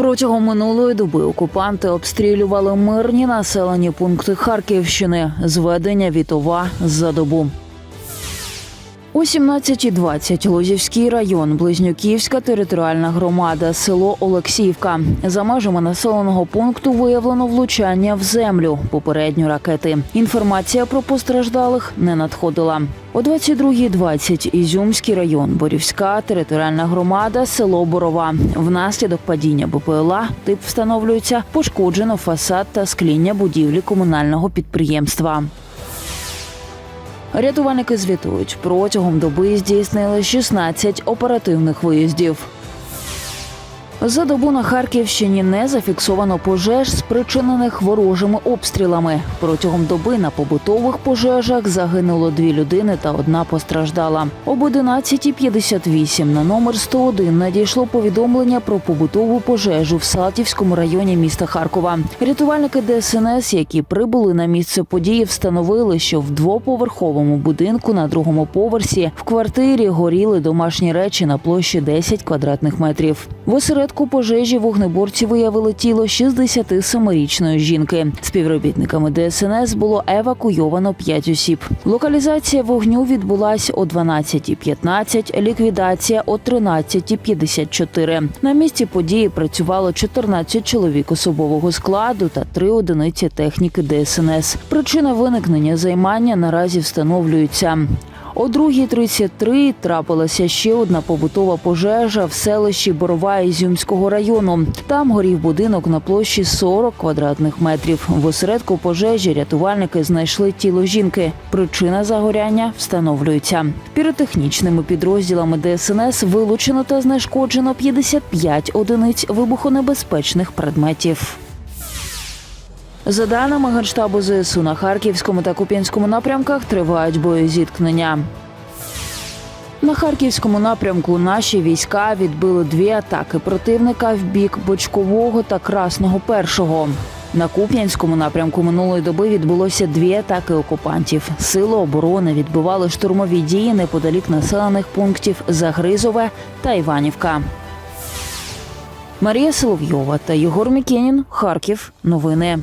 Протягом минулої доби окупанти обстрілювали мирні населені пункти Харківщини. Зведення Вітова за добу. О 17.20 Лозівський район, Близнюківська територіальна громада, село Олексіївка. За межами населеного пункту виявлено влучання в землю. Попередньо ракети. Інформація про постраждалих не надходила. О 22.20 Ізюмський район, Борівська територіальна громада, село Борова. Внаслідок падіння БПЛА тип встановлюється пошкоджено фасад та скління будівлі комунального підприємства. Рятувальники звітують, протягом доби здійснили 16 оперативних виїздів. За добу на Харківщині не зафіксовано пожеж, спричинених ворожими обстрілами. Протягом доби на побутових пожежах загинуло дві людини та одна постраждала. Об 11.58 на номер 101 надійшло повідомлення про побутову пожежу в Салтівському районі міста Харкова. Рятувальники ДСНС, які прибули на місце події, встановили, що в двоповерховому будинку на другому поверсі в квартирі горіли домашні речі на площі 10 квадратних метрів. В осередку пожежі вогнеборці виявили тіло 67-річної жінки. Співробітниками ДСНС було евакуйовано 5 осіб. Локалізація вогню відбулась о 12.15, ліквідація о 13.54. На місці події працювало 14 чоловік особового складу та 3 одиниці техніки ДСНС. Причина виникнення займання наразі встановлюється. О 2.33 трапилася ще одна побутова пожежа в селищі Борова Ізюмського району. Там горів будинок на площі 40 квадратних метрів. В осередку пожежі рятувальники знайшли тіло жінки. Причина загоряння встановлюється. Піротехнічними підрозділами ДСНС вилучено та знешкоджено 55 одиниць вибухонебезпечних предметів. За даними Генштабу ЗСУ на Харківському та Куп'янському напрямках тривають боєзіткнення. На харківському напрямку наші війська відбили дві атаки противника в бік Бочкового та Красного Першого. На Куп'янському напрямку минулої доби відбулося дві атаки окупантів. Сили оборони відбивали штурмові дії неподалік населених пунктів Загризове та Іванівка. Марія Соловйова та Єгор Мікенін. Харків. Новини.